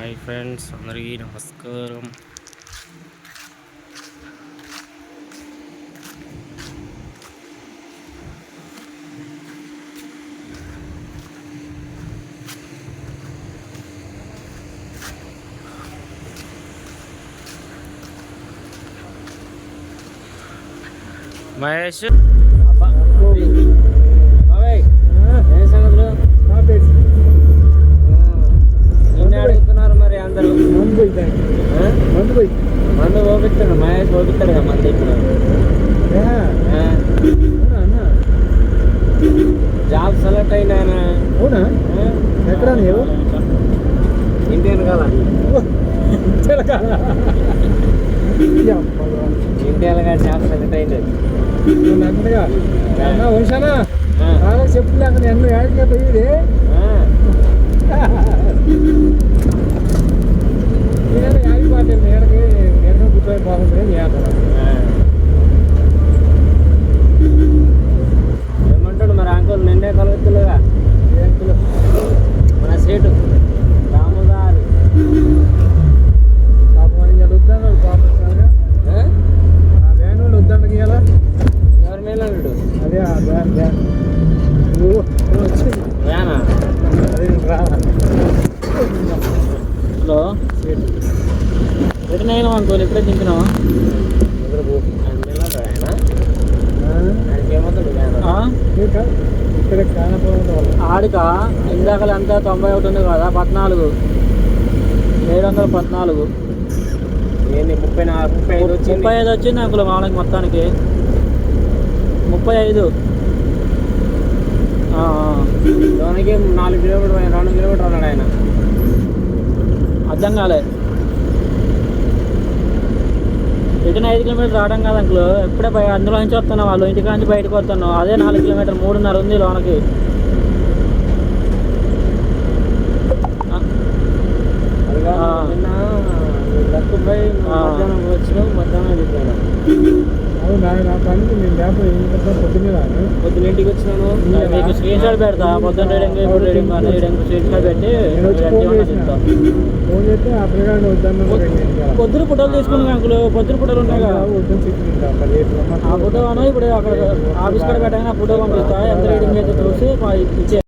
Hi friends అందరికీ నమస్కారం మహేష్ మహేష్ పోపిస్తాడు కదా మంది ఇప్పుడు. జాబ్ సెలెక్ట్ అయినా అవునా? ఎక్కడ నీవు ఇంటి వెనకాల ఇంటి వెనకాల జాబ్ సెలెక్ట్ అయింది. వంశానా? ఆ. బాగా చెప్పులే అక్కడ ఏమవుతాడు వేనా ఇక ఇక్కడ కానపోవడం వల్ల ఆడిక ఇందాక అంతా తొంభై ఒకటి ఉంది కదా పద్నాలుగు ఏడు వందల పద్నాలుగు ఏంది ముప్పై నాలుగు ముప్పై ఐదు వచ్చింది. ముప్పై ఐదు వచ్చింది అంకుల్ మామూలుగా మొత్తానికి. ముప్పై ఐదు. దానికి లోనికి నాలుగు కిలోమీటర్ రెండు కిలోమీటర్ అన్నాడు ఆయన. అర్థం కాలే. రిటర్న్ ఐదు కిలోమీటర్ రావడం కాదు అంకులు. ఎప్పుడే అందులో నుంచి వస్తున్నావు వాళ్ళు ఇంటికాంచి నుంచి బయటకు వస్తున్నావు. అదే నాలుగు కిలోమీటర్ మూడున్నర ఉంది లోనకి ఆ, అది కాదు, ఆ. నిన్న లక్కుపై ఆ. మధ్యాహ్నం వచ్చినావు మధ్యాహ్నం చెప్పాను అవును నా పనికి నేను లేకపోతే పొద్దున్నే రాను. పొద్దున ఇంటికి వచ్చినాను. మీకు స్క్రీన్ షాట్ పెడతా. పొద్దున్న రీడింగ్ ఇప్పుడు రీడింగ్ అని రీడింగ్ స్క్రీన్ షాట్ పెట్టి ఫోన్ చేస్తే ఆ పిల్లగాడు వద్దన్న పొద్దున ఫోటోలు తీసుకున్నాం అంకుల్. పొద్దున ఫోటోలు ఉంటాయి కదా వద్దని ఆ ఫోటో అను ఇప్పుడు అక్కడ ఆఫీస్ కాడ పెట్టగానే ఆ ఫోటో పంపిస్తా. ఎంత రీడింగ్ అయితే చూసి ఇచ్చే